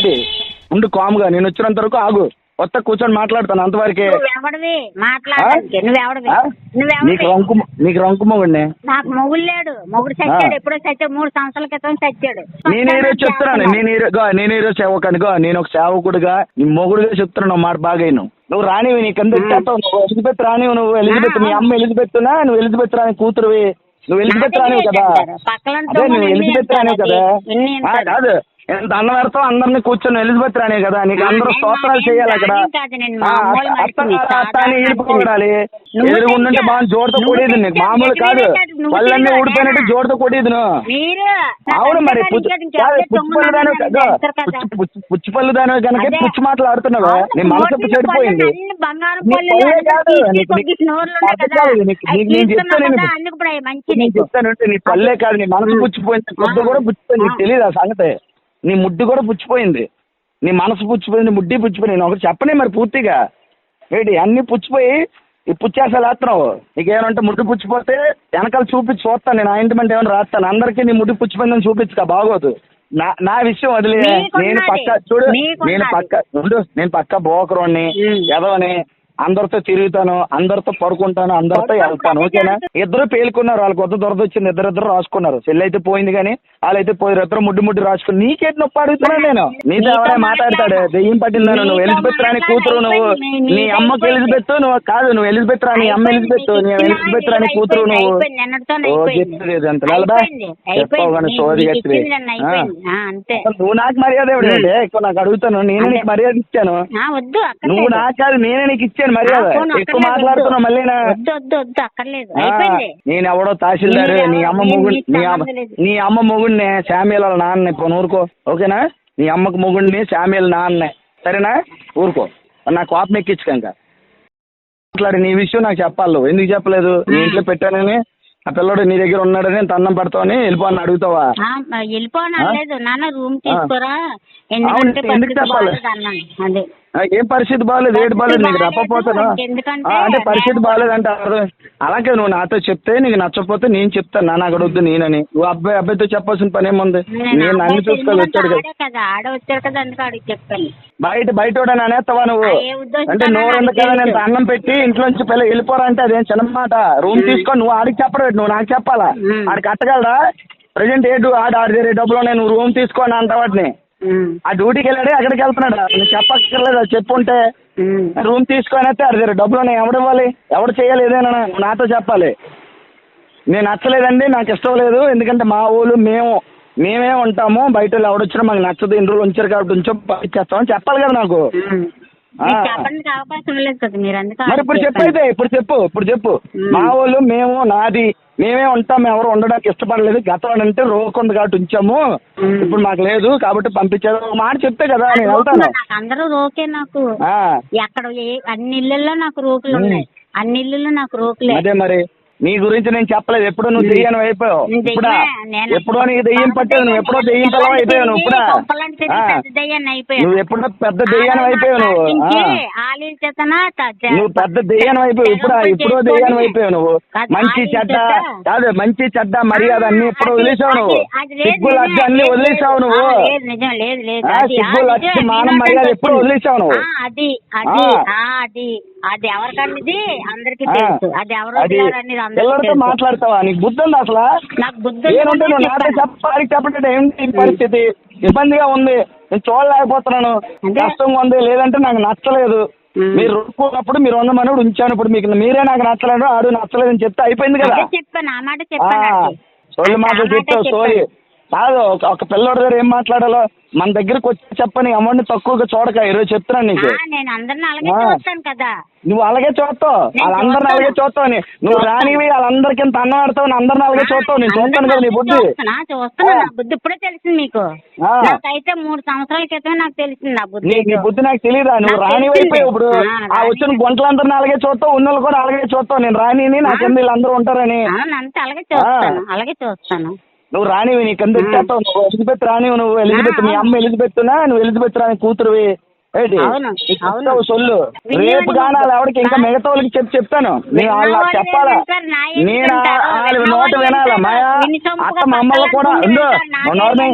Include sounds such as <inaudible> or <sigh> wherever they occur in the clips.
AD ఉండు కామ్గా నేను వచ్చినంత వరకు ఆగు. కొత్త కూర్చొని మాట్లాడతాను అంతవరకే. నువ్వెవడివి మాట్లాడడానికి. నువ్వెవడివి? ఆ? నీకు నువ్వెవడివి రంకు నీకు రంకు మొగుడిని నాకు మొగుడు లేడు. మొగుడు చచ్చాడు. ఎప్పుడో చచ్చాడు. మూడు సంవత్సరాల క్రితం చచ్చాడు. నేను ఈరోజు చెప్తున్నాను. నేను ఈరోజు గా, నేను ఈరోజు సేవకునిగా నేను ఒక సేవకుడుగా నీ మొగుడుగా చెప్తున్నాను మాట బాగా. నువ్వు రానివి నీ కింద ఎత్తేస్తావు నువ్వు ఎలిజబెత్ రానివి నువ్వు ఎలిజబెత్ మీ అమ్మ ఎలిజబెత్తునా నువ్వు ఎలిజబెత్ రాని కూతురువి. నువ్వు ఎలిజబెత్ రానివి కదా. అదే నువ్వు ఎలిజబెత్ రానివి కదా. ఆ? కాదు. ఎంత అన్నం పెడతావు అందరినీ కూర్చొని ఎలిజబెత్ రానే కదా నీకు అందరూ స్తోత్రాలు చేయాలి అక్కడ రాని కాదు, నేను ఆ, మామూలు అత్త- అత్త మనిషిని, అత్త అని సాధారణ ఈడిపోడాలి నువ్వు ఎదురు ఉండంటే తెచ్చా. బాగా జోడుతో కొడేది నీకు. మామూలు కాదు. చేయలేదు, ఊడిపోయినట్టు? జోడుతో మీరు అవును మరి పుచ్చిపల్లి దాని పుచ్చిపల్లి దాని కనుక. పుచ్చి మాటలు ఆడుతున్నావా నీ మనసు చెడిపోయింది. కొద్ది నేను చెప్తాను చెప్తానంటే నీ పల్లె కాదు. నీ మనసు. పుచ్చిపోయింది. ముద్దు ఆ. కూడా పుచ్చిపోయింది. నీకు. తెలియదు ఆ సంగతి? నీ ముడ్డు కూడా పుచ్చిపోయింది. నీ మనసు పుచ్చిపోయింది ముడ్డి పుచ్చిపోయింది. నేను ఒకటి చెప్పనే మరి పూర్తిగా. ఏంటి అన్ని పుచ్చిపోయి ఈ పుచ్చేసాలు వేస్తున్నావు. నీకేమంటే ముడ్డు పుచ్చిపోతే వెనకాల చూపించి చూస్తాను. నేను ఆయింట్మెంట్ ఏమైనా రాస్తాను. అందరికీ నీ ముడ్డు పుచ్చిపోయిందని చూపించుక బాగోదు. నా నా విషయం వదిలే. నేను పక్క చూడు. నేను పక్క ఉండు. నేను పక్క బోకరోని. ఎదవని అందరితో తిరుగుతాను అందరితో పడుకుంటాను అందరితో వెళ్తాను ఓకేనా? ఇద్దరు పేలుకున్నారు వాళ్ళకి కొత్త దొరద వచ్చింది ఇద్దరు ఇద్దరు రాసుకున్నారు. చెల్లి అయితే పోయింది కానీ వాళ్ళైతే పోయి ఇద్దరు ముడ్డు ముడ్డు రాసుకుని నీకేటి నొప్పి అడుగుతున్నాను నేను. నీతో ఎవరైనా మాట్లాడతాడు? మాట్లాడా. దెయ్యం పట్టిందని నువ్వు ఎలిజబెత్ రాని కూతురు నువ్వు నీ అమ్మకి. ఎలిజబెత్ నువ్వు కాదు నువ్వు ఎలిజబెత్ రాని అమ్మ ఎలిజబెత్ నువ్వు ఎలిజబెత్ రాని కూతురు నువ్వు ఓ. చెప్తుంది అంత. కానీ సోది అంతే. నువ్వు నాకు మర్యాద ఇవ్వడంటే ఎక్కువ నాకు అడుగుతాను నేను నీకు. మర్యాద ఇచ్చాను. వద్దు నువ్వు నాకు కాదు నేనే నీకు ఇచ్చాను. మర్యాద పోను, ఎక్కువ అక్కర్లేదు, మాట్లాడుతున్నావు మళ్ళీ అక్కర్లేదు. అయిపోయింది. నేను ఎవడో తహసీల్దార్ నీ అమ్మ మొగుడు నీ అమ్మ. నీ అమ్మ మొగుడిని శామ్యుల నాన్న ఇప్పుడు ఊరుకో. ఓకేనా? నీ అమ్మకు మొగుడిని శామ్యుల నాన్నే. సరేనా? ఊరుకో. నా కోపం ఎక్కించుకంక. మాట్లాడి నీ విషయం నాకు చెప్పాలి నువ్వు. ఎందుకు చెప్పలేదు? నీ ఇంట్లో పెట్టానని. ఆ పిల్లడు నీ దగ్గర ఉన్నాడని నేను దండం పెడతావని వెళ్ళిపోని అడుగుతావా? ఆ, వెళ్ళిపోను ఆ? అనలేదు. నాన్న రూమ్. తీసుకోరా? ఎందుకు చెప్పాలి? ఏం పరిస్థితి బాగాలేదు ఏడు బాగాలేదు నీకు ఆ, అంటే పరిస్థితి నేను- బాగాలేదు అంటే అర్థం అలాగే నువ్వు నాతో చెప్తే నీకు నచ్చకపోతే నేను చెప్తాను నాన్న అక్కడ వద్దు నేనని. నువ్వు అబ్బాయి అబ్బాయితో చెప్పాల్సిన పని ఏముంది? నేను నేను అన్ని అబ్బాయి చూసుకోవాలి వచ్చాడు కదా. బయట బయట కూడా అనేస్తావా నువ్వు? అంటే ఉంది కదా నేను. అన్నం పెట్టి ఇంట్లోంచి పిల్ల వెళ్ళిపోరా అంటే అదేం చిన్న మాట రూమ్ తీసుకొని నువ్వు ఆడికి చెప్పడం నువ్వు నాకు చెప్పాలా. ఆడికి కట్టగలరా ప్రజెంట్ ఏ డు- ఆడ ఆడి డబ్బులు నువ్వు రూమ్ తీసుకోని అంత వాటిని? ఆ డ్యూటీకి వెళ్ళాడే అక్కడికి వెళ్తున్నాడు. నువ్వు చెప్పక్కర్లేదు అది చెప్పుంటే. రూమ్ తీసుకొని అయితే ఆడి దగ్గర డబ్బులు ఉన్నాయి. ఎవడు ఇవ్వాలి? ఎవడు చేయాలి? ఏదైనా నాతో చెప్పాలి. నేను నచ్చలేదండి నాకు ఇష్టం లేదు. ఎందుకంటే మా ఊళ్ళు మేము మేమే ఉంటాము. బయట వాళ్ళు ఎవడొచ్చినా మాకు నచ్చదు. ఇన్ని రోజులు ఉంచారు కాబట్టి ఉంచో పంపించేస్తామని చెప్పాలి కదా నాకు. ఉమ్. ఆ. మీకు చెప్పడానికి అవకాశం లేదు కదా మీరు. ఇప్పుడు చెప్పు. అయితే ఇప్పుడు చెప్పు ఇప్పుడు చెప్పు. మా వాళ్ళు మేము నాది మేమే ఉంటాం ఎవరు ఉండడానికి ఇష్టపడలేదు. గతం అంటే రోకుంది కాబట్టి ఉంచాము. ఇప్పుడు మాకు లేదు కాబట్టి పంపించారు. ఒక మాట చెప్తే కదా నేను వెళ్తాను. నాకు అందరూ రోకే నాకు. ఎక్కడ ఏ- అన్ని ఇళ్ళల్లో నాకు రోకులు ఉన్నాయి. అన్ని ఇళ్ళల్లో నాకు రోకులే. అదే మరి. నీ గురించి నేను చెప్పలేదు. ఎప్పుడు నువ్వు. దెయ్యాన్ని అయిపోయావు. ఇప్పుడా? ఎప్పుడో నీకు దెయ్యం పట్టేది. నువ్వు ఎప్పుడో దెయ్యం పిల్లవ అయిపోయావు నువ్వు ఇప్పుడా. నువ్వు ఎప్పుడో పెద్ద దెయ్యాన్ని అయిపోయావు నువ్వు. నువ్వు పెద్ద దెయ్యాన్ని అయిపోయావు. ఇప్పుడు? ఇప్పుడు దెయ్యాన్ని అయిపోయావు నువ్వు. మంచి చెడ్డ. కాదు మంచి చెడ్డ మర్యాద అన్ని ఎప్పుడు వదిలేసావు నువ్వు. నిజమే, అడ్డు అన్ని వదిలేసావు. నువ్వు. నిజమే, అడ్డు మానం మర్యాద ఎప్పుడు వదిలేసావు నువ్వు? అది అది. అది ఎవరికన్నది అందరికి తెలుసు. అది ఎవరు అది అందరికీ తెలుసు. మాట్లాడతావా? నీకు బుద్ధి ఉంది అసలు? నాకు బుద్ధి నువ్వు చెప్పాను. చెప్పాలి చెప్పంటే ఏంటి ఈ పరిస్థితి? ఇబ్బందిగా ఉంది. నేను చూడలేకపోతున్నాను. కష్టంగా ఉంది. లేదంటే నాకు నచ్చలేదు. మీరు రుక్కున్నప్పుడు మీరు వంద మనోడు ఉంచాను. ఇప్పుడు మీకు మీరే నాకు నచ్చలేదు ఆడు నచ్చలేదని చెప్తే అయిపోయింది కదా. అదే చెప్పాను ఆ మాట చెప్పాను అది. సోళ్ళు ఆ మాటలు మాట చెప్తావు చెప్పాను. సోరీ కాదు ఒక- పిల్లోడి దగ్గర ఏం మాట్లాడాలో మన దగ్గరకు వచ్చి చెప్పని అమౌంట్ తక్కువగా చూడక ఈరోజు చెప్తున్నాను నీకు ఆ, నేను అందరిని అలాగే ఆ. చూస్తాను కదా నువ్వు అలాగే చూస్తావు నేను వాళ్ళందరిని చూస్తాను. అలాగే చూస్తావు నీ- నువ్వు చూస్తాను. రానివి వాళ్ళందరికీ ఇంత అన్నం ఆడతావు అందరిని అలాగే చూస్తావు నేను చూస్తాను కదా నీ బుద్ధి చూస్తున్నా చూస్తున్నా ఆ. నా బుద్ధి ఇప్పుడే తెలిసింది మీకు ఆ. నాకైతే మూడు సంవత్సరాల క్రితమే నాకు తెలిసింది నా బుద్ధి నీ ఏంటో. బుద్ధి నాకు తెలియదా నువ్వు నాకు రాని తెలిసింది. అయిపోయావు ఇప్పుడు ఆ, ఆ రాని. వచ్చిన గుంటలందరిని అలాగే చూస్తావు ఉన్నోళ్ళు కూడా అలాగే చూస్తావు నేను రానిని నా. కింద వీళ్ళందరూ ఉంటారని అవును అంతే అలాగే చూస్తాను అలాగే చూస్తాను నువ్వు రానివి నీ కింద ఆ. ఎత్తేస్తావు నువ్వు ఎలిజబెత్ రానివి నువ్వు ఎలిజబెత్ మీ అమ్మ ఎలిజబెత్తునా? నువ్వు ఎలిజబెత్ రాని కూతురువి. ఏంటి. చెప్తావు సొల్లు. రేపు కానీ వాళ్ళ ఎవరికి ఇంకా మిగతా వాళ్ళకి చెప్పి చెప్తాను. నేను వాళ్ళ చెప్పాలా? నేను? వాళ్ళ నోట వినాలా మాయా? మా అమ్మలు కూడా ఉండు. నోర్మి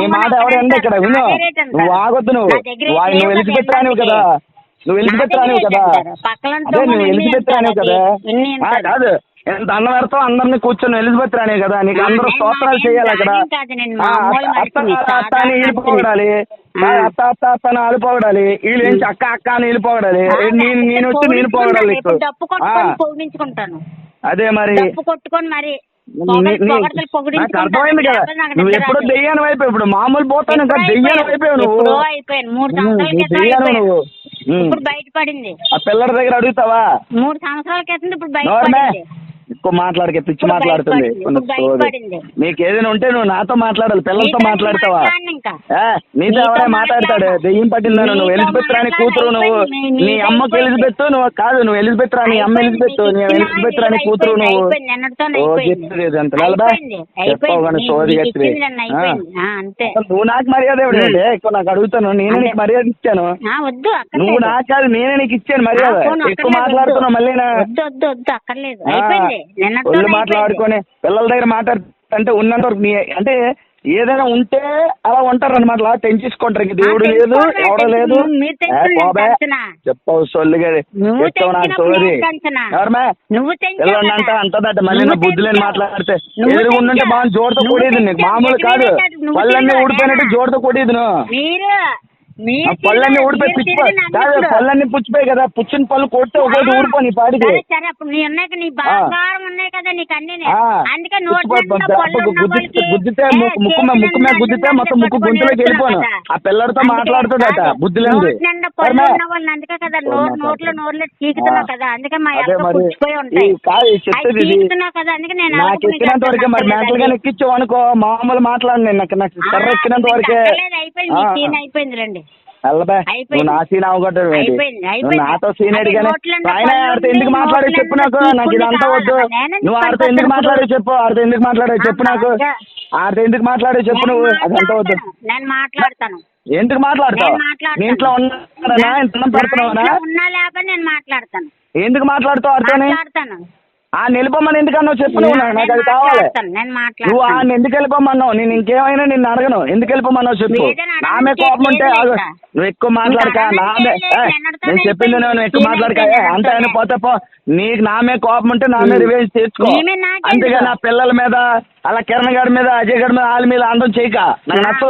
నీ మాట ఎవరు ఎండ ఇక్కడ? విను. నువ్వు ఆగొద్దు నువ్వు. నువ్వు ఎలిజబెత్ రానివి కదా. నువ్వు ఎలిజబెత్ రానివి కదా. అదే నువ్వు ఎలిజబెత్ రానివి కదా? కాదు. ఎంత అన్నం పెడతావు అందరినీ కూర్చొని ఎలిజబెత్ రానివి కదా నీకు అందరూ స్తోత్రాలు చేయాలి అక్కడ. అత్త అని. అత్త అత్త అత్త అని వాళ్ళు ఏంటి అక్క అక్క అని వీళ్ళు పొగడాలి ఆ, నేను నేను వచ్చి నేను పొగడాలి అదే మరి. కొట్టుకొని. అర్థమైంది కదా. నువ్వు ఎప్పుడో. దెయ్యాను అయిపోయావు. ఇప్పుడు మామూలు పోతాను ఇంకా దెయ్యాను. అయిపోయావు నువ్వు. నువ్వు. దెయ్యాను. ఇప్పుడు బయటపడింది. ఆ పిల్లల దగ్గర అడుగుతావా? మూడు సంవత్సరాల క్రితం ఇప్పుడు బయటపడింది. ఎక్కువ మాట్లాడకే పిచ్చి మాట్లాడుతుంది. నీకు ఏదైనా ఉంటే నువ్వు నాతో మాట్లాడాలి పిల్లలతో మాట్లాడతావా నీతో ఎవరే మాట్లాడతాడు. దెయ్యం పట్టిందాను నువ్వు ఎలిజబెత్ రాని. కూతురు నువ్వు. నీ అమ్మకి. ఎలిజబెత్ నువ్వు కాదు నువ్వు ఎలిజబెత్ రాని అమ్మ. ఎలిజబెత్ నీకు నీ ఇచ్చిన ఎలిజబెత్ రాని కూతురు నువ్వు. చెప్తుంది అంత లేదా. చెప్పావు కానీ. సోది నువ్వు నాకు మర్యాద ఇవ్వడే ఎక్కువ నాకు అడుగుతాను నేనే నీకు మర్యాద ఇచ్చాను నువ్వు నాకు కాదు నేనే నీకు ఇచ్చాను మర్యాద ఎక్కువ మాట్లాడుతున్నావు. మళ్ళీ వద్దు వద్దు వద్దు అక్కర్లేదు అయిపోయింది ఒళ్ళు. మాట్లాడుకొని పిల్లల దగ్గర మాట్లాడుతుంటే ఉన్నంత వరకు నీ అంటే ఏదైనా ఉంటే అలా ఉంటారు అనమాట తెంచేసుకుంటారు ఇంక దేవుడు లేదు ఎవడో లేదు? చెప్పవు సొల్లుగా చెప్తావు నాకు సోది? ఎవరమే. అంటదట మళ్ళీ నా బుద్ధి లేని. మాట్లాడితే నువ్వు ఎదురు ఉండంటే. బాగా జోడుతో కొడేది నీకు. మామూలు కాదు తిరిగావు, ఊడిపోయినట్టు? జోడుతో కొట్టేది నువ్వు పళ్ళన్నీ ఊడిపోయి మీరు పిచ్చి తిరిగి నన్ను కాదు ఇప్పుడు- పళ్ళన్నీ పుచ్చిపోయి కదా పుచ్చిన పళ్ళు కొడితే ఒకటి ఆ, ఊడిపో నీ పాడికి. సరే అప్పుడు నీ ఉన్నాయి నీ బంగారం ఉన్నాయి కదా నీకు అన్ని అందుకే పుచ్చిపోయి గుద్దితే ముక్కు ముక్కు మీద గుద్దితే మొత్తం ముక్కు గుంతులోకి వెళ్ళిపోను. ఆ పిల్లడితో మాట్లాడుతాడట బుద్ధి వాళ్ళని అందుకే కదా. నోట్లో చీకుతున్నావు. కదా. అందుకే మా పుచ్చిపోయి చీకుతున్నావు కదా అందుకే నేను నాకు ఎక్కినంత వరకే మరి మెంటల్గా ఎక్కించావు అనుకో మామూలు మాట్లాడి నాకు నాకు కర్ర ఆ, ఎక్కినంత వరకే అయిపోయింది అయిపోయింది రండి. వెళ్ళబే అయిపోయింది. నువ్వు నా సీన్ అవగొట్టడం ఏంటి? అయిపోయింది, నువ్వు అయిపోయింది. నాతో సీన్ అడిగానే ఆయన ఆడితే ఎందుకు మాట్లాడే చెప్పు నాకు. నాకు ఇదంతా వద్దు. నువ్వు ఆడితే ఎందుకు మాట్లాడే చెప్పు. ఆడితే ఎందుకు మాట్లాడే చెప్పు నాకు. ఆడితే ఎందుకు మాట్లాడే చెప్పు నువ్వు. అదంతా వద్దు. నేను మాట్లాడతాను. ఎందుకు మాట్లాడతావు? ఇంట్లో ఉన్నా మాట్లాడతాను. ఎందుకు మాట్లాడుతావు ఆడితోని? ఆ నిలబొమ్మని ఎందుకన్నావు? చెప్పు నువ్వు. నాకు అది కావాలి. నువ్వు ఆ ఎందుకు వెళ్ళిపోమన్నావు నేను ఇంకేమైనా నిన్ను అడగను. ఎందుకు వెళ్ళిపోమన్నావు చెప్పు. నామే కోపం ఉంటే. నువ్వు ఎక్కువ మాట్లాడక. నామే నేను చెప్పింది. నువ్వు ఎక్కువ మాట్లాడక. అంతే ఆయన. పోతే పో. నీకు నామే కోపం ఉంటే నామే ఉమ్. రివేంజ్ తెచ్చుకో? అంతేగా నా పిల్లల మీద అలా కిరణ్ గారి మీద అజయ్ గారి మీద వాళ్ళ మీద అందం చేయక. నాకు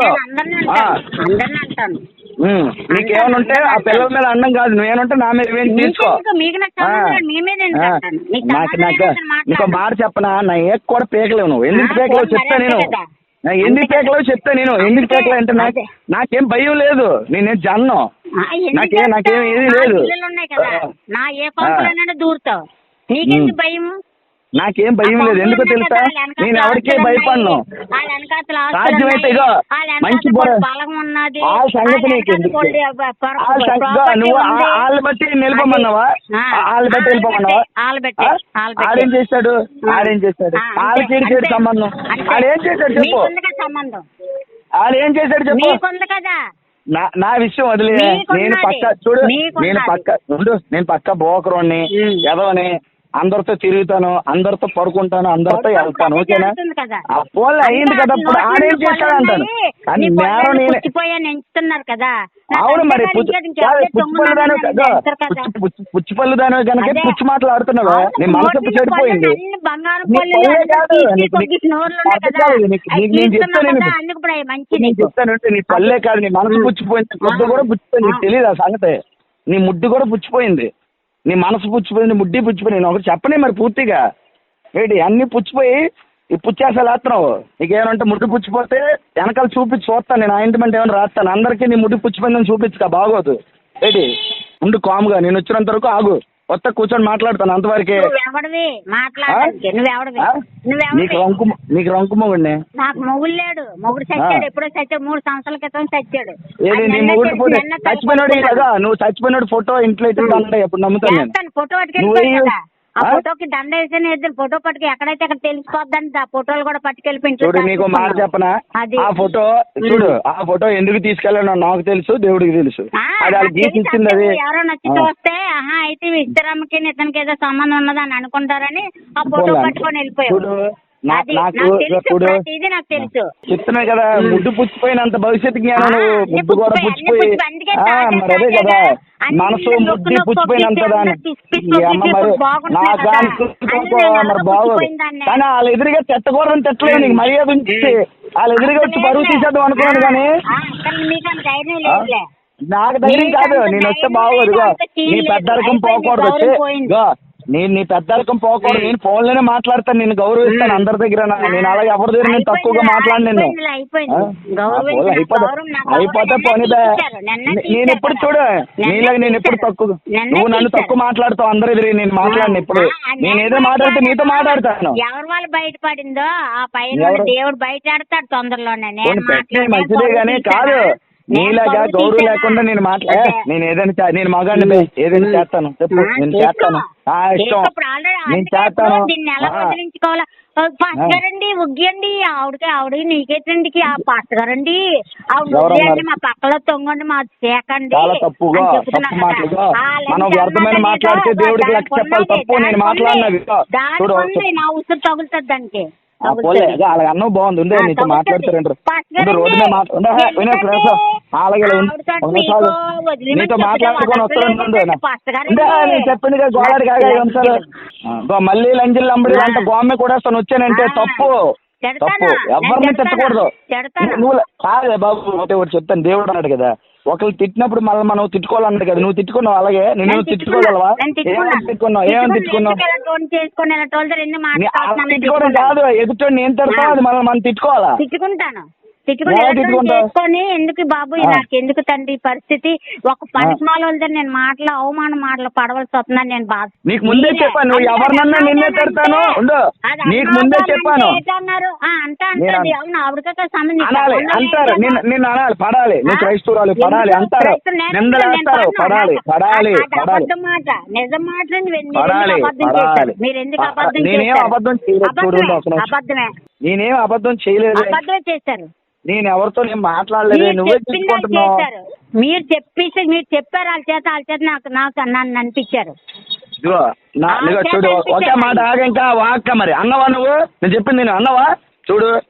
నచ్చదు. ఉమ్. నీకేమైనా ఉంటే ఆ పిల్లల మీద అండం కాదు. నువ్వేనంటే నా మీద రివేంజ్ తీసుకో. నాకు నాకు నాకు. నీకు మాట చెప్పనా? నా ఏ కూడా పేకలేవు నువ్వు. ఎందుకు పేకలేవు చెప్తా నేను. ఎందుకు పేకలేవు చెప్తా నేను. ఎందుకు. పేకలే అంటే నాకు. నాకేం భయం లేదు. నేనేం జన్ను. నాకేం నాకేం? ఏది లేదు. నా ఏ దూరుతావు. నీకెందుకు భయం నాకేం భయం లేదు ఎందుకో తెలుసా వాళ్ళ నేను ఎవరికే భయపడను. వాళ్ళ సాధ్యమైతే. ఇగో వాళ్ళ మంచి ఆ సంగతి వాళ్ళ నీకు నువ్వు. వాళ్ళ బట్టి నిలబొమ్మన్నావా ఆ, వాళ్ళ బట్టి వాళ్ళ వాళ్ళ? వాళ్ళ బట్టి. ఆడేం చేశాడు. ఆడేం చేశాడు వాళ్ళకి చేడు అంతే. సంబంధం. ఆడేం చేశాడు చెప్పు సంబంధం ఆడేం చేశాడు చెప్పు నా నా విషయం వదిలే. నేను పక్క చూడు. నేను పక్క ఉండు నేను పక్క బోకరోని. ఎదవని అందరితో తిరుగుతాను అందరితో పడుకుంటాను అందరితో వెళ్తాను ఓకేనా. ఆ పోలే అయింది కదా ఇప్పుడు ఆడేం చేశాడు అంటాను. కానీ నేరం నేను ఎంచుతున్నారు కదా. అవును మరి పుచ్చిపల్లి దాని పుచ్చిపల్లి దాని కనుక. పుచ్చి మాటలు ఆడుతున్నావా అవును, నీ మనసు చెడిపోయింది. నేను చెప్తాను నీ పల్లె కాదు. నీ మనసు. పుచ్చిపోయింది. ముద్దు. కూడా పుచ్చిపోయింది. నీకు. తెలియదు ఆ సంగతి? నీ ముడ్డు కూడా పుచ్చిపోయింది. నీ మనసు పుచ్చిపోయింది ముడ్డి పుచ్చిపోయి నేను ఒకటి చెప్పనే మరి పూర్తిగా. ఏంటి అన్ని పుచ్చిపోయి ఈ పుచ్చేసలు వేస్తున్నావు. నీకేమంటే ముడ్డు పుచ్చిపోతే వెనకాల చూపించి చూస్తాను నేను ఆయింట్మెంట్ ఏమైనా రాస్తాను. అందరికీ నీ ముడ్డు పుచ్చిపోయిందని చూపించుక బాగోదు. ఏంటి ఉండు కామ్గా నేను వచ్చినంత వరకు ఆగు. కొత్త కూర్చొని మాట్లాడతాను అంతవరకే. నువ్వెవడివి మాట్లాడడానికి. నువ్వెవడివి? ఆ? నీకు నువ్వెవడివి రంకు నీకు రంకు మొగుడిని నాకు మొగుడు లేడు. మొగుడు చచ్చాడు. ఎప్పుడో చచ్చాడు. మూడు సంవత్సరాల క్రితం చచ్చాడు. ఏది అది నీ నిన్న మొగుడు నిన్న చచ్చిపోయినాడు కదా. నువ్వు చచ్చిపోయినాడు ఫోటో ఇంట్లో ఎత్తుకుంటే ఎప్పుడు నమ్ముతాను నేను. ఫోటో నువ్వు పట్టుకెళ్ళిపోయాడు వెయ్యి కదా. ఆ? ఫోటోకి దండ వేసిన ఇద్దరు ఫోటో పట్టుకు ఎక్కడైతే అక్కడ తెలిసిపోద్దండి ఆ ఫోటోలు కూడా చూడు నీకు మాట చెప్పనా అది ఆ ఫోటో చూడు ఆ ఫోటో ఎందుకు తీసుకెళ్ళానో నాకు తెలుసు దేవుడికి తెలుసు అది వాళ్ళు ఇచ్చింది అది ఎవరో నచ్చి ఆ. చూస్తే ఆహా అయితే ఇద్దరమ్మకి ఇతనికి ఏదో సంబంధం ఉన్నదని అనుకుంటారని ఆ ఫోటో. పట్టుకొని వెళ్ళిపోయావు చూడు నా- అది నాకు నాకు తెలుసు చూడు ఇది నాకు తెలుసు. చెప్తున్నా కదా ముడ్డు పుచ్చిపోయినంత భవిష్యత్తు జ్ఞానం ముడ్డు కూడా పుచ్చిపోయి, మరి అదే కదా మనసు నొక్కు పుచ్చిపోయినంత దాని అమ్మ మరి నా బాగోదు. కానీ వాళ్ళ ఎదురుగా తిట్టకూడదని తిట్టలేదు నీకు మర్యాద ఉంచి వాళ్ళ ఎదురుగా వచ్చి పరువు తీసేద్దాం అనుకున్నాను కానీ నాకు ధైర్యం కాదు నేను వస్తే బాగోదు నీ. పెద్దరకం పోకూడదు వచ్చి నేను నీ పెద్దరకం పోకూడదు. నేను ఫోన్లోనే మాట్లాడతాను. నేను గౌరవిస్తాను అందరి దగ్గర. నేను అలాగే ఎవరి దగ్గర నేను తక్కువగా మాట్లాడి నేను అయిపోతే పోనీ నేను ఎప్పుడు. చూడు నీలాగా నేను ఎప్పుడు. తక్కువ నువ్వు నన్ను. తక్కువ మాట్లాడతావు అందరి ఎదురు నేను మాట్లాడిన ఇప్పుడు. నేను ఏదో మాట్లాడితే నీతో మాట్లాడతాను. ఎవరి వాళ్ళు బయటపడిందో ఆ పైన? దేవుడు బయటాడతాడు తొందరలోనే. మంచిదే తీశానా? కాదు. నీలాగా గౌరవం? లేకుండా నేను మాట్లా. నేను ఏదైనా నేను మగాడిని బే, ఏదైనా. చేస్తాను చెప్పు నేను. చేస్తాను ఆ ఇష్టం నేను చేస్తాను ఇప్పుడు దీన్ని ఎలా ఆ. వదిలించుకోవాలా ఓ, పాస్టర్ గారండి ఉగ్గియండి ఆవిడకి ఆవిడ నీకేటండి ఆ పాస్టర్ గారండి ఆవిడ మా పక్కలో తొంగండి మా చేకండి చాలా తప్పుగా తప్పు. మాటలుగా మనం వ్యర్థమైన మాట్లాడితే దేవుడికి లెక్క దానికి చెప్పాలి తప్పు నేను మాట్లాడినది చూడు నా ఉసురు తగులుతుంది దానికి పోలే అలాగ అన్నం బాగుంది ఉండే నీతో. మాట్లాడుతారంటారు రోడ్డు మీద గారండి, మాట్లా ఉండే, వినే ఎందుకండి? ప్రవేశం అలాగే నీతో మాట్లాడుకొని వస్తాను చెప్పింది కదా గోలాడి కాగా మళ్ళీ లంజిల్ నంబడి ఆ. అంటే గోమె కూడా వచ్చానంటే. తప్పు? తప్పు ఎవరిని? తిట్టకూడదు? నువ్వు కాదే బాబు ఒకటి ఒకటి చెప్తాను దేవుడు అన్నాడు కదా ఒకళ్ళు తిట్టినప్పుడు మళ్ళీ మనం తిట్టుకోవాలన్నాడు కదా. నువ్వు తిట్టుకున్నావు? అలాగే? నేను నేను తిట్టుకోగలవా. ఏమని తిట్టుకున్నావు? ఏమని తిట్టుకున్నావు? తిట్టుకోవడం. కాదు. ఎదుటి నేను తిడతావు? అది మనం మనం తిట్టుకోవాలా? తిట్టుకుంటాను. చేసుకొని ఎందుకు బాబు. నాకు ఎందుకు తండ్రి పరిస్థితి? ఒక పనికి మాలతో నేను మాటలు అవమాన మాటలు పడవలసి వస్తుందని నేను బాధ నీకు ముందే చెప్పాను, ఎవరినన్నా నిన్నే తిడతాను. నీకు ముందే చెప్పాను. అంట అంటది అవును ఆవిడకే సంబంధించి అనాలి అంటారు. నిన్ను నిన్ను అనాలి పడాలి. నువ్వు క్రైస్తవురాలు పడాలి అంటారు. పడాలి పడాలి పడాలి. మాట. నిజం మాట మీరు ఎందుకు అబద్ధం పడాలి. చేశారు? మీరు ఎందుకు ఆ, అబద్ధం నేనేం అబద్ధం చేయలేదు, అబద్ధం చేశారు. నేను ఎవరితో నేను మాట్లాడలేదు. మీరు నువ్వే చెప్పింది చేశారు. మీరు చెప్పేసి మీరు చెప్పారు వాళ్ళ చేత వాళ్ళ చేత నాకు నాకు నన్ను అనిపించారు. ఇదిగో నా ఆ, ఇదిగో చేత చూడు అనిపించారు. ఒకే మాట ఆగ ఇంకా వాక్క మరి. అన్నవా నువ్వు? నేను చెప్పింది నేను అన్నవా? చూడు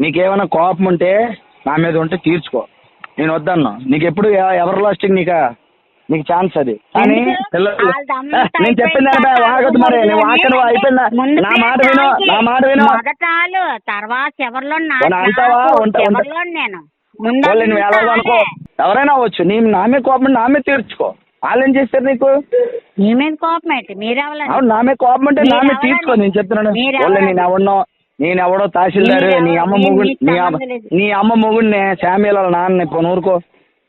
నీకేమైనా కోపం ఉంటే నా మీద ఉంటే తీర్చుకో. నేను వద్దన్నా. నీకు ఎప్పుడు ఎ- ఎవరు లాస్టింగ్ నీకా? నీకు ఛాన్స్ అది. ఏ, నేను చెప్పింది వాగదు మరి తర్వాత నువ్వు వాక నువ్వు అయిపోయిందా నా మాట విను. నా మాట విను. తర్వాత అంటావా? నేను? నువ్వు ఎలా అనుకో. ఎవరైనా అవ్వచ్చు. నీ నా మీద కోపం ఉంటే నా మీద తీర్చుకో. వాళ్ళు ఏం చేస్తారు నీకు? కోపం ఏంటి? మీరెవరండి? అవును నా మీద కోపం అంటే నా మీద మీరెవరండి? తీర్చుకో నేను చెప్తున్నాను? వాళ్ళు నేను ఎవడనో నేను ఎవడో తహసీల్దార్? నీ అమ్మ మొగుడు నీ అమ్మ. నీ అమ్మ మొగుడిని శామ్యుల నాన్న ఇప్పుడు ఊరుకో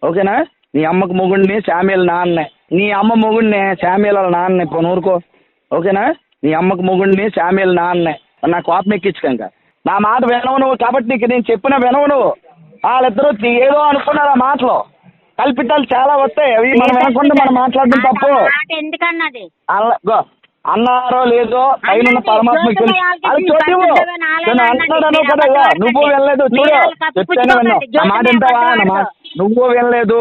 ఓకేనా? నీ అమ్మకు మొగుడిని శామ్యుల నాన్న. నీ అమ్మ మొగుడిని శామ్యుల నాన్న. ఇప్పుడు ఊరుకో ఓకేనా? నీ అమ్మకు మొగుడిని శామ్యుల నాన్న. నా కోపం ఎక్కించుకంక నా మాట వినవు నువ్వు కాబట్టి నీకు నేను చెప్పిన వినవు నువ్వు. వాళ్ళిద్దరూ ఏదో అనుకున్నారు ఆ మాటలు. కల్పితాలు చాలా వస్తాయి. అవి మనం వినకుండా మనం మాట్లాడడం తప్పు. ఎందుకన్నది? అన్నారో లేదో పైన వాళ్ళకి అది నేను కదా నువ్వు. వెళ్ళలేదు చూడు. చెప్తానే మాట ఆడకు. నువ్వు వెళ్ళలేదు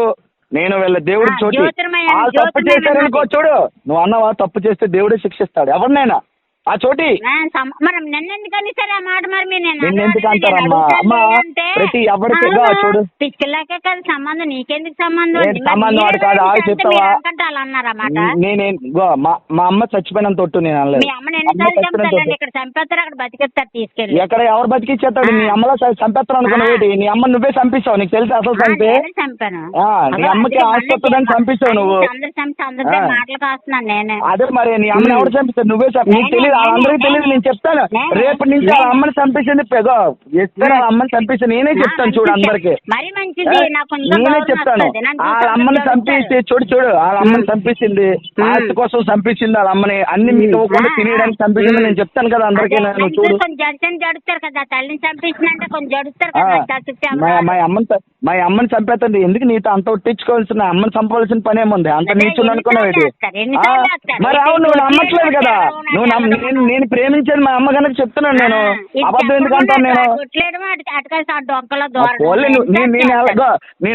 నేను వెళ్ళలేదు దేవుడు చోటి వాళ్ళు తప్పు చేశారనుకో. చూడు. నువ్వు అన్నవా తప్పు చేస్తే దేవుడే శిక్షిస్తాడు. ఎవరినైనా. ఆ చోటి? సమ- మరి నన్ను ఎందుకని సరే ఆ మాట మరి మీరు నేను ఎందుకు అంటారమ్మా? అమ్మా, ప్రతి ఎవరికి చూడు. పిచ్చిలాకే కాదు సంబంధం నీకెందుకు సంబంధం సంబంధం వాడు కాదు, అంటే చెప్తావా? నేనే మా అమ్మ చచ్చిపోయినంత ఒట్టు నేను అనలేదు. మీ అమ్మని ఎన్నిసార్లు చంపుతారండి. ఇక్కడ చంపేస్తారు అక్కడ బతికేస్తారు తీసుకెళ్ళి. ఎక్కడ ఎవరు బతికిచ్చేస్తాడు? నీ. అమ్మలో చంపేస్తాను అనుకున్నావు నీ అమ్మ నువ్వే చంపిస్తావు నీకు తెలుసు అసలు చంపి నీ అమ్మకి మొన్నే చంపించావు నువ్వు. అదే మరి నీ అమ్మని ఎవరు చంపిస్తాడు నువ్వే నీకు తెలియదు వాళ్ళందరికీ తెలియదు నేను చెప్తాను. రేపటి నుంచి వాళ్ళ అమ్మని చంపేసింది పెదో. ఎస్తారు వాళ్ళ అమ్మని చంపేసి నేనే చెప్తాను చూడు అందరికి. నేనే చెప్తాను. వాళ్ళ అమ్మని చంపేసి. చూడు చూడు వాళ్ళ అమ్మని చంపేసింది. ఆస్తి కోసం చంపేసింది వాళ్ళ అమ్మని. అన్ని మీకు ఇవ్వకుండా తినేయడానికి చంపేసింది. నేను చెప్తాను కదా అందరికీ అదే, నేను చూడు. మా అమ్మని మా అమ్మని చంపేస్తుంది ఎందుకు నీతో అంత ఒట్టించుకోవాల్సిన అమ్మని చంపవలసిన పని ఏముంది? అంత నీచుని అనుకున్నావు? మరి అవును నువ్వు నమ్మట్లేదు కదా. నువ్వు నేను నేను ప్రేమించేది మా అమ్మ కనుక చెప్తున్నాను నేను. అబద్ధం ఎందుకు అంటాను నేను. పోలే నేను నేను నేను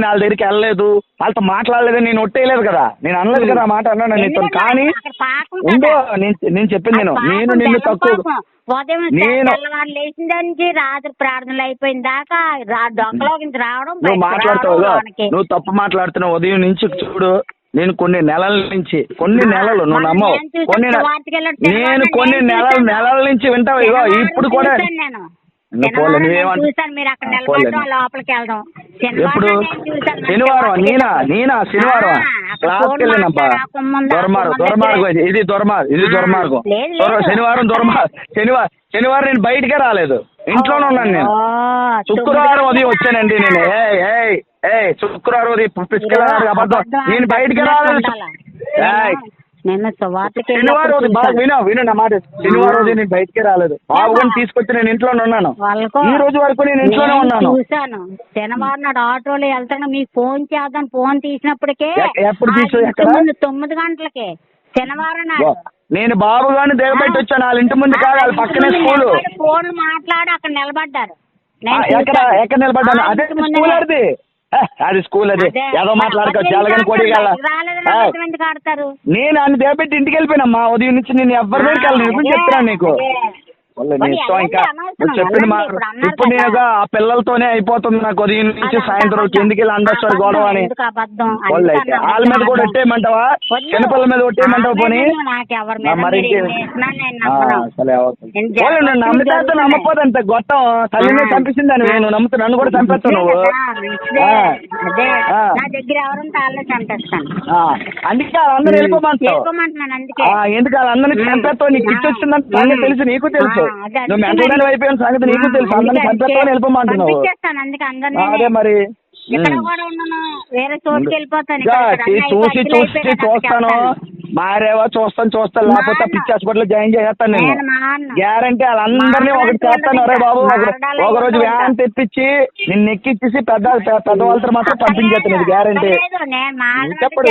వాళ్ళ దగ్గరికి వెళ్ళలేదు. వాళ్ళతో మాట్లాడలేదు నేను ఒట్టేయలేదు కదా. నేను అనలేదు కదా మాట అన్నాను నీతో. కానీ ఉందో. నేను నేను చెప్పింది నేను. నేను నిన్ను తక్కువ. ఉదయం తెల్లవారు లేచిన నుంచి రాత్రి ప్రార్థనలు అయిపోయిన దాకా రా డొక్కలోకి నుంచి రావడం నువ్వు మాట్లాడుతావు. నువ్వు తప్పు మాట్లాడుతున్నావు. ఉదయం నుంచి చూడు. నేను కొన్ని నెలల నుంచి కొన్ని నెలలు నువ్వు నమ్మవు. కొన్ని నేను కొన్ని నేను నెలల. నెలల నుంచి వింటావు. ఇగో ఇప్పుడు కూడా ఎప్పుడు? శనివారం నేనా నేనా శనివారం. క్లాస్కి ఆ దుర్మార్గం దుర్మార్గం. ఇది దుర్మార్గం ఇది దుర్మార్గం. శనివారం దుర్మార్గం శనివారం శనివారం నేను బయటికే రాలేదు. ఇంట్లోనే ఉన్నాను నేను. శుక్రవారం ఉదయం వచ్చానండి నేను. ఏయ్. ఏయ్ శుక్రవారం అబద్ధం. అబద్ధం నేను బయటికి నిన్న శనివారం బాగా విను విను నా మాట. శనివారం ఉదయం నేను బయటికే రాలేదు. బాబుని తీసుకొచ్చి నేను ఇంట్లోనే ఉన్నాను. ఈ రోజు వరకు నేను ఇంట్లోనే నేను ఉన్నాను. చూశాను. శనివారం నాడు ఆటోలో వెళ్తాను. మీకు ఫోన్ చేద్దాం. ఫోన్ తీసినప్పటికే ఎప్పుడు? ముందు తొమ్మిది గంటలకి శనివారం నాడు. నేను బాబు గారిని దిగబెట్టి వచ్చాను. వాళ్ళ ఇంటి ముందు కాదు వాళ్ళ పక్కనే స్కూల్. ఫోన్ మాట్లాడి అక్కడ నిలబడ్డారు. ఎక్కడ. ఎక్కడ నిలబడ్డాను? అదే. స్కూల్ అది ఏ, <laughs> అది స్కూల్ అది. ఏదో మాట్లాడుకో జలగని కొడి ఆడతారు, రాలేదని అబద్ధం ఎందుకు ఆడతారు నేను అన్ని దేపెట్టి ఇంటికి వెళ్ళిపోయినమ్మా. ఉదయం నుంచి నేను ఎవరి దగ్గరికి వెళ్ళను. చెప్తున్నాను నీకు. వాళ్ళ నీ మరి ఇష్టం వెళ్ళండి, ఇంకా అనవసరం, నువ్వు చెప్పింది మా ఇప్పుడు నేను. ఆ పిల్లలతోనే అయిపోతుంది నాకు ఉదయం నుంచి సాయంత్రం అబద్ధం. కిందికి వెళ్ళి అందరు గొడవ అని? ఎందుకు వాళ్ళు అయితే. మీద కూడా. ఒట్టేయమంటావా. చిన్నపిల్లల మీద ఒట్టేయమంటావా పోనీ? మరి. సరే అవుతుంది. నమ్మితే జరుగుతున్నాయి. నమ్మపోదంత గొట్టం తల్లిని ఆ. చంపేసిందని నేను నమ్ముతా నన్ను కూడా చంపేస్తావు నువ్వు. అందుకే వాళ్ళందరూ వెళ్ళిపోమంటావు. ఎందుకు వాళ్ళందరినీ. చంపేస్తావు? నీకు పిచ్చి వచ్చిందని. తెలుసు. నీకు తెలుసు. నువ్వు అయిపోయిన సంగతి నీకు తెలుసు. అందరినీ చంపేస్తావు వెళ్ళిపోమంటున్నావు. అదే మరి. చూసి చూసి చూస్తాను. మారేవా చూస్తాను చూస్తాను. లేకపోతే. పిచ్చి హాస్పిటల్ జాయిన్ చేస్తాను నేను. గ్యారంటీ వాళ్ళందరినీ ఒకటి చేస్తాను. అరే బాబు. ఒక- రోజు వ్యాన్. తెప్పించి నిన్ను ఎక్కిచ్చేసి పెద్ద పెద్ద వాళ్ళతో మాత్రం పంపించేస్తాను. ఇది గ్యారంటీ. చెప్పడు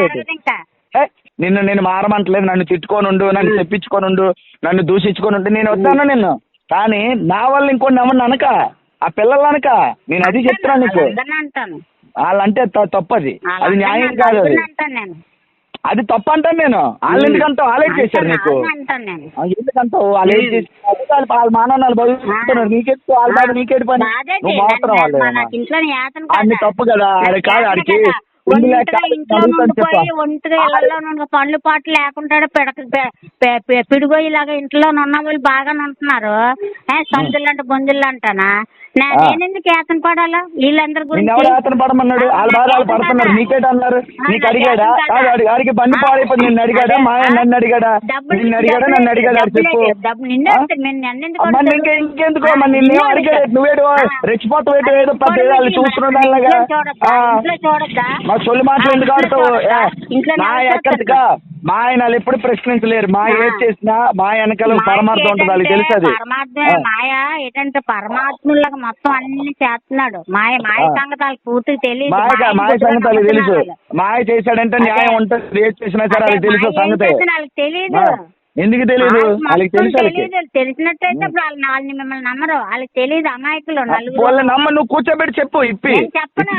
నిన్ను నేను మారమంటలేదు నన్ను తిట్టుకోనుండు నన్ను తెప్పించుకోనుండు నన్ను దూషించుకోనుండు నేను వస్తాను నిన్ను. కానీ నా వల్ల ఇంకోటి ఎవరిని అనక ఆ పిల్లలు అనక నేను అది చెప్తున్నాను నీకు. వాళ్ళంటే తప్పది. అది న్యాయం కాదు అది. అది తప్పు అంటాను నేను. వాళ్ళు ఎందుకంటావు వాళ్ళే చేశారు నీకు? ఎందుకంటావు వాళ్ళు ఏం చేసి వాళ్ళ వాళ్ళ మానవాళ్ళు బతుకుతున్నారు. నీకెత్తు వాళ్ళ బాబు నీకేటి పని? నువ్వు నన్ను- వాళ్ళు. తప్పు కదా. అది కాదు ఆడికి. ఒంటిగా ఇళ్ళలో పనులు పాటలు లేకుండా పిడక పె- పె- పె- పిడిగోయిలాగా ఇంట్లో ఉన్న వాళ్ళు బాగానే ఉంటున్నారు ఏ సందులు అంటే బొందులు అంటానా? నే- ఆ. నేను ఎందుకు యాతన పడాలా? వీళ్ళందరి గురించి ఆతన పడమన్నాడు? వాళ్ళ బాధ వాళ్ళు పడుతున్నారు. నీకేట అన్నారు? నీకు అడిగాడా? కాదు అడి- వాడికి బండి పాడైపోయింది. నిన్ను అడిగాడా? మా ఆయన నన్ను అడిగాడా? నిన్ను అడిగాడా? నన్ను అడిగాడా? అది చెప్పు నిన్నే ఆ? నిన్ను నన్ను ఎందుకు అమ్మ అడుగుతారు? ఇంకా ఇంకెందుకు? ఆ, మరి నిన్ను నిన్నే అడిగాడు. అడుగుతారు. నువ్వేడు ఆ. రెచ్చిపోతావు ఏదో ఏదో పెద్ద ఇంట్లో వాళ్ళు చూస్తున్న దానిలాగా. చొల్లి మాటలు ఎందుకు ఆడుతావు? ఏ, ఇంట్లో మా ఆయన ఎప్పుడు ప్రశ్నించలేరు. మా. ఏది చేసినా మా వెనకాల పరమార్థం ఉంటుంది వాళ్ళకి ఏంటంటే తెలుసు అది. మాయ ఏంటంటే పరమాత్ములకు మొత్తం అన్ని చేస్తున్నాడు. మాయ మాయ ఆ. సంగతి వాళ్ళకి పూర్తిగా తెలియదు మాయ మాయ గుడ్డిగా సంగతి వాళ్ళకి తెలుసు. మాయ చేశాడంటే న్యాయం అదే. ఉంటుంది. ఏది చేసినా సరే అదే తెలుసు ఏం సంగతే. తెలియదు. ఎందుకు తెలియదు వాళ్ళకి తెలుసు తెలియదు తెలిసినట్టయితే వాళ్ళని మిమ్మల్ని నమ్మరు. వాళ్ళకి తెలియదు అమాయకులు వాళ్ళ నమ్మ నువ్వు కూర్చోబెట్టి చెప్పు ఇప్పి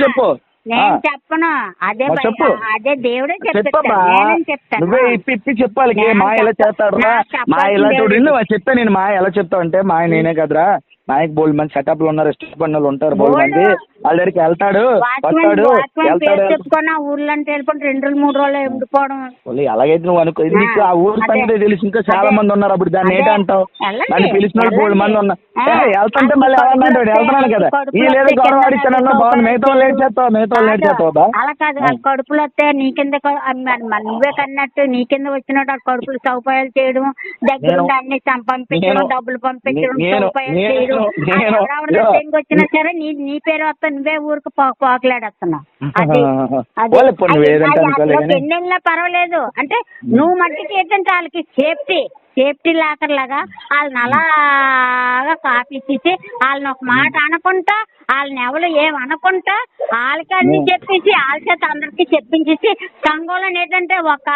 చెప్పు. నేను. చెప్పను. అదే చెప్పు. అదే దేవుడే చెప్పమ్మా. నువ్వే ఇప్పి ఇప్పి చెప్పాలి. మా ఎలా చేస్తాడు మా ఇలా చూడు? చెప్తా నేను మా ఎలా చెప్తావు అంటే మా నేనే కదరా. మాయకు బోల్డ్ మంది సెటప్లు ఉన్నారు ఇష్టపడిన వాళ్ళు ఉంటారు బోల్డ్ మంది. వాళ్ళ దగ్గరికి వెళ్తాడు వస్తాడు వాచ్మెన్ వెళ్తాడు పేరు వెళ్తాడు. చెప్పుకొని ఆ ఊర్లో అంటే వెళ్ళిపోయి రెండు రోజులు మూడు రోజులు ఉండిపోవడం. ఓన్లీ అలాగైతే నువ్వు అనుకో నీకు ఆ ఊరు. సంగతి తెలుసు. ఇంకా చాలా. మంది ఉన్నారు అప్పుడు. దాన్ని అదే. ఏంటి అంటావు? వెళ్ళండి. దాన్ని పిలిచిన మూడు మంది ఉన్నారు. ఏ, వెళ్తుంటే మళ్ళీ ఎవరన్నా వస్తే- వెళ్తున్నాను కదా. ఈ లేదు గొడవ కింద ఆడిచ్చానన్నా బాగుంది. మిగతా వాళ్ళు కాదు. చేస్తావు? మిగతా వాళ్ళు కాదు. చేస్తావా అలా కాదు. వాళ్ళ కడుపులో వస్తే నీ కింద కొ- ఆ, మరి మరి నువ్వే కన్నట్టు నీ కింద వచ్చినట్టు ఆ కడుపులు సౌకర్యాలు చేయడం దగ్గర నేను- అన్ని పంపించడం డబ్బులు పంపించడం నేను- చేయడం. వచ్చినా సరే నీ నీ పేరు వస్తా నువ్వే ఊరికి పోకలాడేస్తున్నావు. అది <laughs> పర్వాలేదు. అంటే నువ్వు మట్టికి ఏంటంటే వాళ్ళకి సేఫ్టీ. సేఫ్టీ లాకర్ లాగా వాళ్ళని అలాగా కాపీ ఇచ్చేసి వాళ్ళని ఒక మాట అనకుండా వాళ్ళని ఎవరు ఏం అనకుండా వాళ్ళకి అన్ని చెప్పేసి వాళ్ళ చేత అందరికి చెప్పించేసి సంఘంలో ఏంటంటే ఒక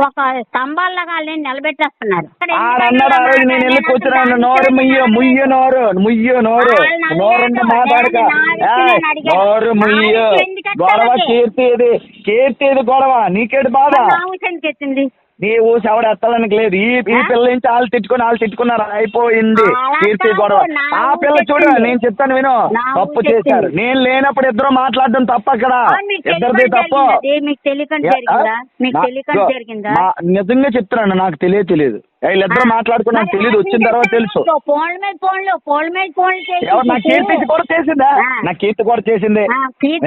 ఒక స్తంభాల్లాగా వాళ్ళని నిలబెట్టేస్తున్నారు ఆడన్నాడు ఆ రోజు నేను వెళ్ళి కూర్చున్నాను నోరు ముయ్యు ముయ్యు నోరు ముయ్యు నోరు వాళ్ళని నోరుంటే అడిగాడు. మాట్లాడక నేను నా విషయం ఏయ్, నేను అడిగాను. నోరు నా ముయ్యు విషయం ఎందుకు గొడవ? కీర్తి నీకేటి బాధ ఎత్తింది నీవు ఎవడు ఎత్తాలనికి లేదు. ఈ ఈ? పిల్ల నుంచి వాళ్ళు తిట్టుకుని వాళ్ళు తిట్టుకున్నారు. అయిపోయింది. కీర్తి గొడవ. ఆ పిల్ల చూడు. నేను చెప్తాను విను. తప్పు. చేశారు. నేను లేనప్పుడు ఇద్దరు మాట్లాడడం తప్ప అక్కడ. ఇద్దరిది తప్పు. నిజంగా చెప్తున్నాను నాకు తెలియదు తెలియదు వీళ్ళిద్దరు మాట్లాడుకుని నాకు తెలియదు వచ్చిన తర్వాత తెలుసు నా కీర్తి కూడా చేసిందా. నా కీర్తి కూడా చేసింది నా కీర్తి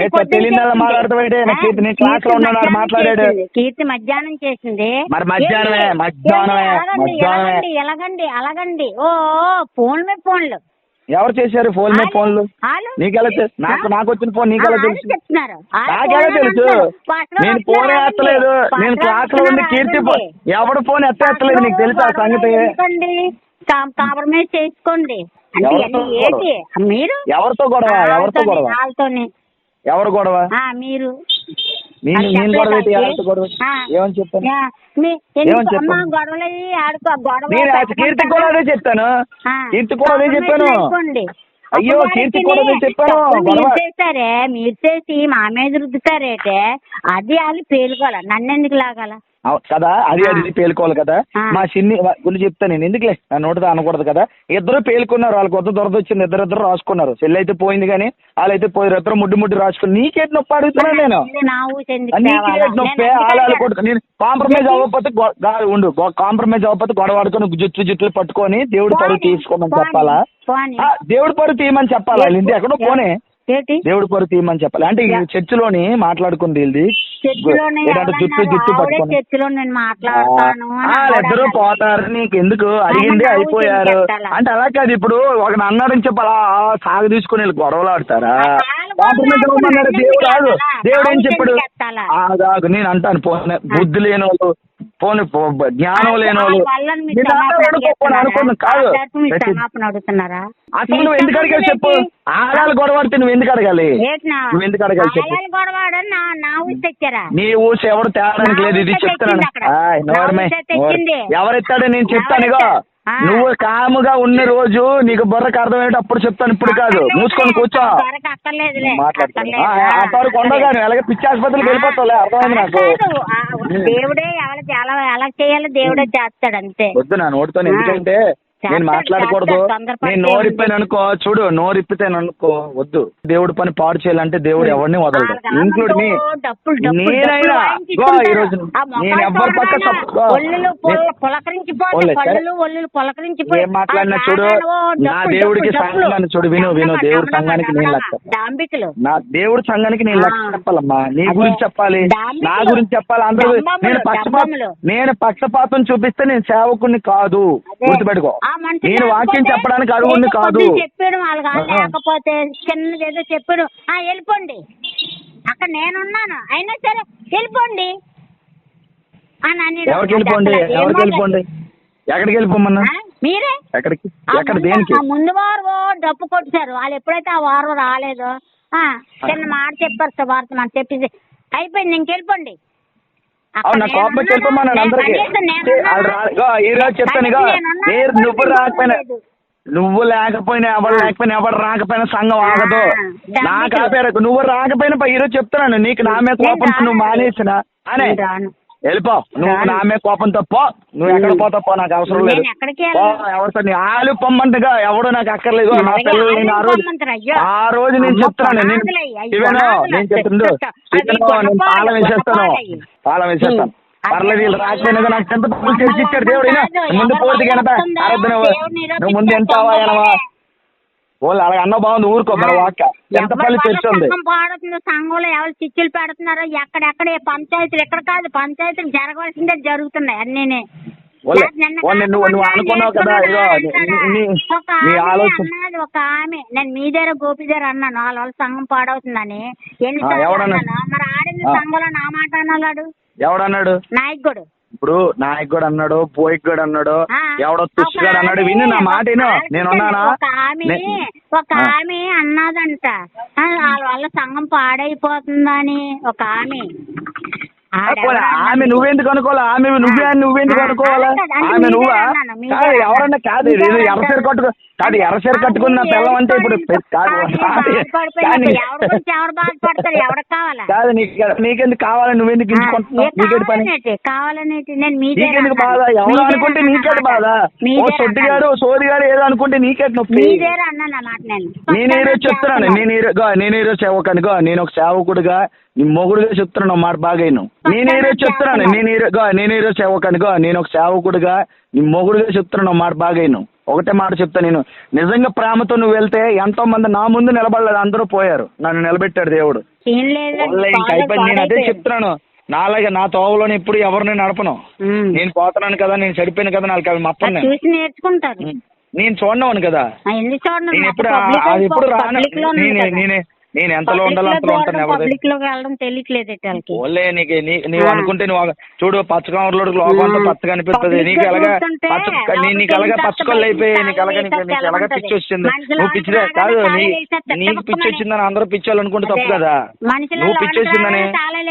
నేను క్లాస్లో ఉన్నాడు మధ్యాహ్నం మాట్లాడాడు. కీర్తి మధ్యాహ్నం చేసింది మరి మధ్యాహ్నమే? మధ్యాహ్నమే? ఎలాగండి. ఎలాగండి అలాగండి ఓ ఫోన్ల మీద ఫోన్లు ఎవరు చేశారు ఫోన్ మీద ఫోన్లు? నీకెలా తెలుసు నాకు? నాకు వచ్చిన ఫోన్ నీకెలా తెలుసు? నాకెలా తెలుసు? నేను ఫోన్. ఎత్తలేదు. నేను క్లాస్లో ఉంది కీర్తి ఎవడు ఫోన్ ఎత్త ఎత్తలేదు? నీకు తెలుసా ఆ సంగతి? కాంప్రమైజ్ చేసుకోండి. మీరు? ఎవరితో గొడవ? ఎవరితో గొడవ? ఎవరు గొడవ? మీరు. నేను నేను గొడవ గొడవ. ఏమని ఏమని నేను కీర్తి కూడా అదే చెప్పాను ఆ, కీర్తి కూడా అదే చెప్పాను. అయ్యో, కీర్తి కూడా అదే చెప్పాను. మీరు చేశారే మీరు చేసి మా మీద రుద్దుతారేటే అది వాళ్ళు పేలుకోవాలి? నన్ను ఎందుకు లాగాల? కదా? అది. అది పేలుకోవాలి కదా. మా చిన్ని గురించి చెప్తాను నేను. ఎందుకులే? నా నోటితో అనకూడదు కదా? ఇద్దరు పేలుకున్నారు. వాళ్ళకి కొత్త దొరద వచ్చింది. ఇద్దరు ఇద్దరు రాసుకున్నారు. చెల్లి అయితే పోయింది కానీ వాళ్ళైతే పోయారు ఇద్దరు ముడ్డు ముడ్డు రాసుకుని నీకేటి నొప్పి అడుగుతున్నాను నేను. నీకేటి? నొప్పి? నేను వాళ్ళు కొడుకు నేను కాంప్రమైజ్ అవ్వకపోతే ఉండు. కాంప్రమైజ్ అవ్వకపోతే గొడవ ఆడుకొని జుట్టు జుట్లు పట్టుకొని దేవుడి పరువు పోనీ, తీసుకోమని చెప్పాలా? దేవుడి పరువు తీయమని చెప్పాలా? ఇంటి ఎక్కడో పోనే. దేవుడి పరువు తీయమని చెప్పాలి అంటే ఈ యా. చర్చిలోని మాట్లాడుకుంది జుట్టు? జుట్టు పట్టుకొని అన్నది. పోతారు నీకు ఎందుకు అడిగింది అయిపోయారు? అంటే అలా కాదు ఇప్పుడు ఒక అన్నాడని చెప్పి అలా సాగు తీసుకుని వీళ్ళు గొడవలు ఆడతారా కాంప్రమైజ్. దేవుడు ఎందుకు దేవుడు ఏం? చెప్పాడు నేను అంటాను పోనీ బుద్ధి లేని వాళ్ళు పోనీ జ్ఞానం లేని వాళ్ళు కాదు. అసలు నువ్వు ఎందుకు అడగాలి చెప్పు? ఆడాలి గొడవ ఆడితే నువ్వు ఎందుకు అడగాలి? నువ్వు ఎందుకు అడగాలి చెప్పు? నా ఊసి ఎవరు తేడానికి లేదు ఇది చెప్తున్నాను. నోరు. ఎవరెత్తాడో నేను చెప్తాను ఇగో. ఎవరెత్తా- ఆ. నువ్వు కాముగా ఉన్న రోజు నీకు బుర్రకు అర్థమయ్యేట అప్పుడు చెప్తాను ఇప్పుడు కాదు. మూసుకొని కూర్చో. మాట్లాడుతాను నువ్వు ఎలాగ పిచ్చి ఆసుపత్రికి వెళ్ళిపోతావులే. అర్థమైంది నాకు. దేవుడే ఎలా ఎలా చేయాలో దేవుడే చేస్తాడు అంతే. వద్దు నా నోటితో ఎందుకంటే నేను మాట్లాడకూడదు నేను నోరిప్పాను అనుకో చూడు నోరిప్పితేను అనుకో వద్దు దేవుడి పని పాడు చేయాలంటే దేవుడు ఎవరిని వదలడు ఇంక్లూడ్ మీ నేనైనా నేను ఎవ్వరి పక్క ఏం మాట్లాడినా చూడు, నా దేవుడికి. సంఘాన్ని చూడు, విను, విను, దేవుడి సంఘానికి నేను. లెక్క. డాంబికులు నా దేవుడి సంఘానికి నేను ఆ. లెక్క చెప్పాలమ్మా నీ. గురించి చెప్పాలి. నా గురించి చెప్పాలి అందరూ నేను పక్షపాతం. నేను పక్షపాతం చూపిస్తే నేను సేవకుని కాదు. గుర్తుపెట్టుకో. నేను వాక్యం చెప్పడానికి అడుగుని కాదు. చెప్పాడు వాళ్ళు. లేకపోతే చిన్నది ఏదో చెప్పాడు. ఆ వెళ్ళిపోండి. అక్కడ నేనున్నాను. అయినా సరే వెళ్ళిపోండి. ఎవరికి వెళ్ళిపోండి? ఎవరికి వెళ్ళిపోండి? ఎక్కడికి వెళ్ళిపోమన్నా? మీరే? ఎక్కడికి? ఎక్కడ ముందు- దేనికి? ముందు వారం డప్పు కొట్టారు వాళ్ళు ఎప్పుడైతే ఆ వారం రాలేదో ఆ, చిన్న మాట చెప్పారు సువార్త మాట చెప్పేసి అయిపోయింది ఇంకెళ్ళిపోండి. అవును నా కోపం నేనున్నాను. వెళ్ళిపోమన్నాను నేను అందరికి. ఈ రోజు చెప్తాను నేనున్నాను మీరు నువ్వు రాకపోయినా. నువ్వు లేకపోయినా ఎవరు లేకపోయినా ఎవరు రాకపోయినా సంఘం ఆగదు. నాకు ఆపేరకు నువ్వు రాకపోయినా ఈరోజు చెప్తున్నాను నీకు నా మీద కోపం నువ్వు. మానేసిన. అనే. వెళ్ళిపో. నువ్వు. నా మీద కోపంతో పో. నువ్వు ఎక్కడ పోతావు పో నాకు అవసరం లేదు. నేను ఎక్కడికి పో, వెళ్ళను. ఎవరితో నీ ఆలు పొమ్మంటగా ఎవడు నాకు అక్కర్లేదు నా అలాగే పిల్లలు నేను ఆ ఆలు రోజు పొమ్మంటారు, అయ్యో. ఆ రోజు నేను అమ్మ, చెప్తాను నేను పునాదులు అయ్యి, నేను చెప్తుండు. చెప్తా. పాలం వేసేస్తాను. పాలం. వేసేస్తాను. ఉమ్. పర్లేదు వీళ్ళు రాకపోయినా నాకు ఎంత డబ్బులు చేసి ఇచ్చాడు దేవుడు ఈయన. ముందు పూర్తిగా ఆరాధన నువ్వు ముందు ఎంత. ఎనవా వాళ్ళు అలాగ అన్న బాగుంది ఊరుకో వాక్క ఎంత పల్లి ఉంది. పాడుతుందో సంఘంలో ఎవరు చిచ్చులు పెడుతున్నారో ఎక్కడెక్కడ పంచాయతీలు ఎక్కడ కాదు పంచాయతీలు జరగవలసిందే జరుగుతున్నాయి అన్నీనే. ఓలే, నిన్న ఓలే, నువ్వు నువ్వు అనుకున్నావు కదా ఇదో నీ- నీ- ఒక ఆమె ఆలోచన అన్నది ఒక ఆమె. నేను మీ దగ్గర గోపి దగ్గర అన్నాను వాళ్ళ సంఘం పాడవుతుందని? అన్నాను మరి ఆడింది ఆ. సంఘంలో నా మాట అన్నాడు ఎవడన్నాడు? నాయకుడు. ఇప్పుడు నాయక్ కూడా అన్నాడు పోయిక్ కూడా అన్నాడు ఎవడో ఒక తుస్సుగాడు అన్నాడు విను నా మాట విను. ఒక నేను ఆమె- ఉన్నానా ఒక ఆమె అన్నదంట. ఆ, వాళ్ళ సంఘం పాడైపోతుందని ఒక ఆమె. ఆమె నువ్వెందుకు అనుకోవాలా? ఆమె నువ్వే అని నువ్వెందుకు అనుకోవాలా? ఆమె నువ్వా? కాదు. ఎవరన్నా కాదు ఎర్రసీర. కట్టుకో కాదు ఎర్రసీర కట్టుకున్న అంటే పిల్లం అంటే ఇప్పుడు కాదు కావాలా? నీకెందుకు కావాలని నువ్వెందుకు ఏ నీకేంటి పని? నీకెందుకు. బాధ? ఎవరు అనుకుంటే నీకేంటి. బాధ? ఓ సొడ్డిగాడు సోదిగాడు ఏదో అనుకుంటే నీకేంటి నొప్పి? నేను. ఈరోజు చెప్తున్నాను నేను ఈరోజు నేను ఈరోజు సేవకనుగో నేను ఒక సేవకుడుగా నీ మొగుడుగా చెప్తున్నాను మాట బాగా. నేను ఈరోజు చెప్తున్నాను? నేను ఈరోజు నేను ఈరోజు సేవకనుగో నేను ఒక సేవకుడుగా నీ మొగుడుగా చెప్తున్నాను మాట బాగా. ఒకటే మాట చెప్తా నేను. నిజంగా ప్రేమతో నువ్వు వెళ్తే ఎంతో మంది నా ముందు నిలబడలేదు అందరూ పోయారు. నన్ను నిలబెట్టాడు దేవుడు. నేను అదే. చెప్తున్నాను. నాలాగే నా తోవలోని ఇప్పుడు ఎవరిని నడపను. నేను పోతున్నాను కదా నేను చెడిపోయాను కదా నాకు అవి మప్పను నేను చూసి నేర్చుకుంటారు. నేను చూడనవను కదా. నేను ఎప్పుడు అది ఎప్పుడు రాను. నేనే నేనే ఎంతలో ఉండాలో అంతలో ఉంటాను ఎవరి పబ్లిక్లోకి వెళ్ళడం తెలియట్లేదు వాళ్ళకి. నీకు నీ- నీవు ఆ. అనుకుంటే నువ్వు చూడు పచ్చకమరులో లోకం అంతా ఆ. పచ్చగా అనిపిస్తుంది. Public నీకు ఎలాగా చూస్తుంటే పచ్చ లోపలికి నీ- నీకు ఎలాగా వెళ్ళి పచ్చకొల్లు అయిపోయి నీకు ఎలాగా నీకు నీకు ఎలాగా. పిచ్చి వచ్చింది. మనుషులు నువ్వు పిచ్చిదే లోపలికి కాదు రాగానే నీ తాళాలు వేసేస్తారు. నీకు పిచ్చి. వచ్చిందని అందరూ పిచ్చోళ్ళు అనుకుంటే తప్పు. కదా. మనుషులు నువ్వు పిచ్చి వచ్చిందని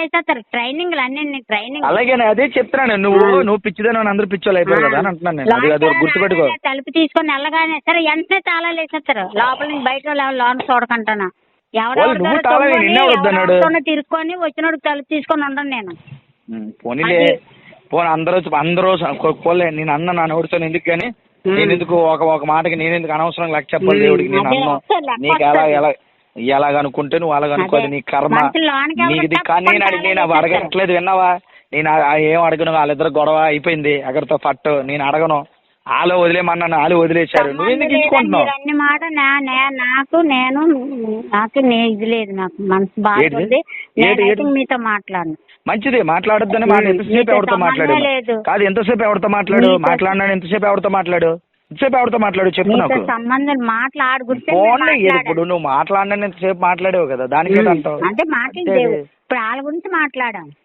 వేసేస్తారు. ట్రైనింగ్ అన్ని ట్రైనింగ్ అలాగే నేను అదే చెప్తున్నాను. నువ్వు నువ్వు పిచ్చిదని అందరూ పిచ్చోళ్ళు అయిపోయారు కదా అని అంటున్నాను నేను. అది అది గుర్తుపెట్టుకో. తలుపు తీసుకొని వెళ్ళగానే సరే ఎంతనే తాళాలు వేసేస్తారు. లోపల నుంచి బయట వాళ్ళు లోన్ చూడకంటానా. నువ్వు. తిరుక్కొని వచ్చినోడు తలుపు తీసుకొని ఉండను నేను. పోనీలే. పోనీ అందరూ అందరూ పోలే నేను అన్న నా నోటితో ఎందుకు కానీ. నేను ఎందుకు ఒక ఒక మాటకి నేను ఎందుకు అనవసరం లెక్క చెప్పాలి దేవుడికి? నేను అన్నం. నీకు ఎలా. ఎలా ఎలాగనుకుంటే నువ్వు అలాగనుకో అది అదే. నీ కర్మ. నీది కానీ నేను నేను అవి అడగట్లేదు విన్నావా? నేను ఏం అడగను వాళ్ళిద్దరు గొడవ అయిపోయింది. అక్కడితో పట్టు నేను అడగను. వాళ్ళు వదిలేమన్నాను వాళ్ళు వదిలేశారు. నువ్వు ఎందుకు సంబంధం ఇచ్చుకుంటున్నావు? లేదండి, అన్ని మాట నా- నే- నాకు నేను నాకు నే ఇది లేదు నాకు మనసు బాధ ఏంటిది? ఉంది ఏంటి- నేనైతే ఏంటి? మీతో మాట్లాడను. మంచిది మాట్లాడొద్దని మాట. ఎంతసేపు నీతో ఎవరితో మాట్లాడు సంబంధం లేదు. కాదు ఎంతసేపు ఎవరితో మాట్లాడు నీతో- మాట్లాడినాడు ఎంతసేపు ఎవరితో మాట్లాడు ఎంతసేపు ఎవరితో మాట్లాడు చెప్పు మీతో నాకు. సంబంధం మాట్లాడు గుర్తే ఫోన్ ఇప్పుడు? నువ్వు మాట్లాడిన ఎంతసేపు మాట్లాడావు కదా దానికి అంటావు. అంటే మాట్లాడి అంతే. ఇప్పుడు వాళ్ళ గురించి మాట్లాడాను